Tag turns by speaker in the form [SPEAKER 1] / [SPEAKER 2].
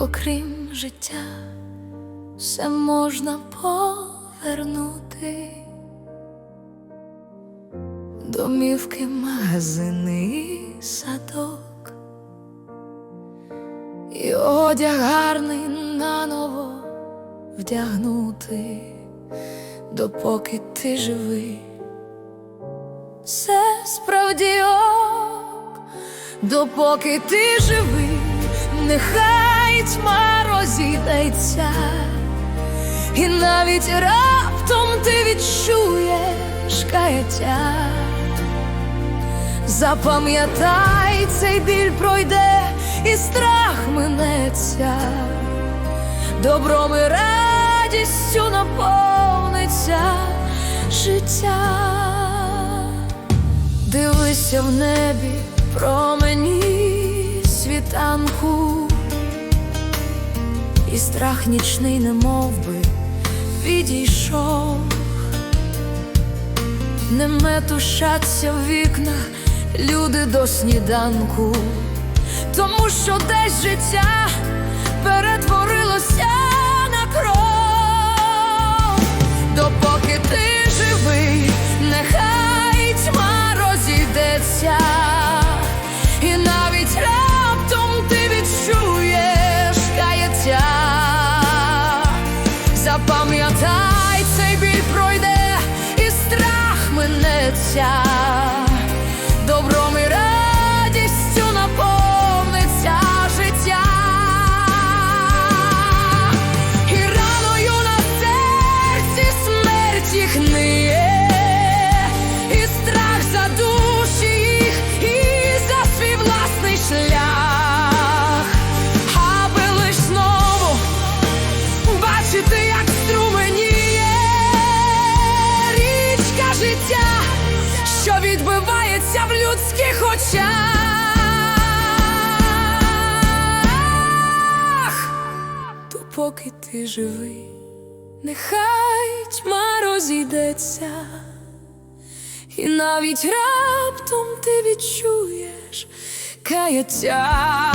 [SPEAKER 1] окрім життя, все можна повернути. Домівки, магазини садок, і одяг гарний наново вдягнути, допоки ти живий. Все справді ок, допоки ти живий, нехай тьма розійдеться, і навіть раптом ти відчуєш каяття. Запам'ятай, цей біль пройде і страх минеться, добром і радістю наповниться життя. Дивися в небі промені світанку, і страх нічний, немов би відійшов, не метушаться в вікнах люди до сніданку, тому що десь життя перетворилося цей біль пройде, і страх минеться, людських то поки ти живий, нехай тьма розійдеться, і навіть раптом ти відчуєш каяття.